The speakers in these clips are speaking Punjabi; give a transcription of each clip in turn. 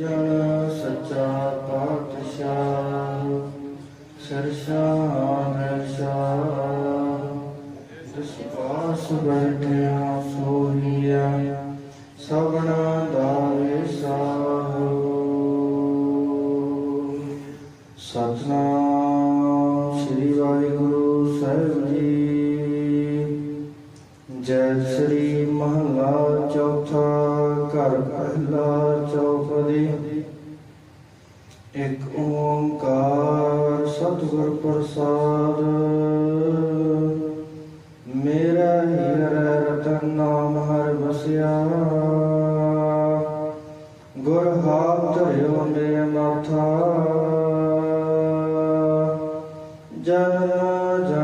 ਜਨ ਸੱਚਾ ਪਾਤਸ਼ਾਹ, ਸਰਸ਼ਾਨ ਸ਼ਾਹ। ਜਿਸ ਪਾਸ ਬੈਠਿਆ ਸੋਹੀਆ, ਸਭਨਾ ਦਾ ਵਿਸਾਹੋ ਸਤਨਾਮ ਸ੍ਰੀ ਵਾਹਿਗੁਰੂ ਸਾਹਿਬ ਜੀ। ਜੈ ਸ੍ਰੀ ਮਹਾਰਾਜ ਘਰ ਪਹਿਲਾ ਚੌਪਦੀ। ਇੱਕ ਓੰਕਾਰ ਸਤਿਗੁਰ ਪ੍ਰਸਾਦ। ਮੇਰਾ ਹੀਰਾ ਰਤਨ ਨਾਮ ਹਰ ਬਸਿਆ ਗੁਰ ਹਾਥ ਧਰਿਓ ਮੇਰੇ ਮਾਥਾ ਜਨ ਜਨਮ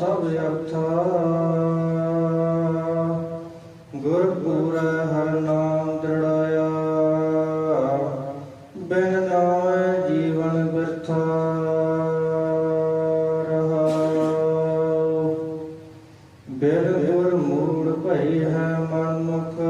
ਸਭ ਅਰਥਾ ਗੁਰ ਪੂਰੈ ਹਰ ਨਾਮ ਦ੍ਰਿੜਾਇਆ। ਬਿਨ ਨਾਮ ਜੀਵਨ ਬਿਰਥਾ ਰਹਾਉ ਬਿਨ ਗੁਰ ਮੂੜ ਭਈ ਹੈ ਮਨ ਮੁਖ।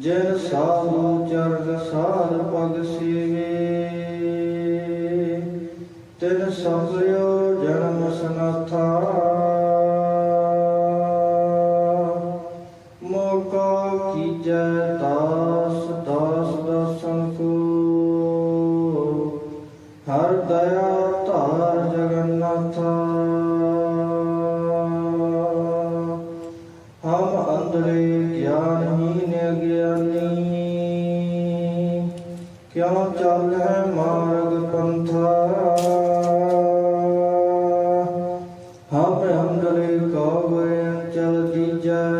ਜਿਨ ਸਾਧੂ ਚਰਨ ਸਾਧ ਪਗ ਸੇਵੇ। ਤਿਨ ਸਭਿਓ ਜਨਮ ਸਨਾਥਾ। ਮੋਕਾ ਕੀਜੈ ਦਾਸ ਦਾਸ ਦਰਸ਼ਨ ਕੋ। ਹਰ ਦਇਆ ਕਿਉ ਹੈ ਮਾਰਗ ਪੰਥਾ? ਹਮ ਅੰਧਰੇ ਗਏ ਚਲ ਦੀਜੈ